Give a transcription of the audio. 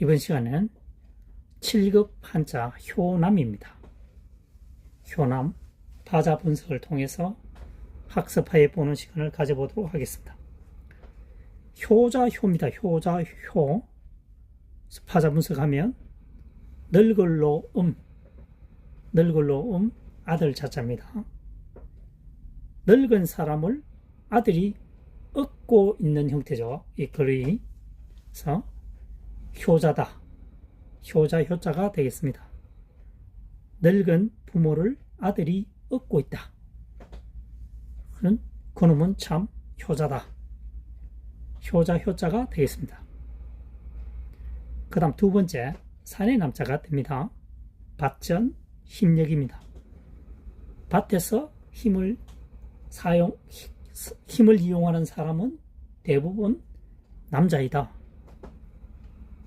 이번 시간에는 7급 한자 효남입니다. 효남 파자 분석을 통해서 학습하여 보는 시간을 가져보도록 하겠습니다. 효자 효입니다. 효자 효 파자 분석하면 늙을로 음 늙을로 음 아들 자자입니다. 늙은 사람을 아들이 얻고 있는 형태죠. 이 글이. 그래서 효자다. 효자 효자가 되겠습니다. 늙은 부모를 아들이 얻고 있다. 그는 그놈은 참 효자다. 효자 효자가 되겠습니다. 그 다음 두 번째 산의 남자가 됩니다. 밭전 힘력입니다. 밭에서 힘을 사용 힘을 이용하는 사람은 대부분 남자이다.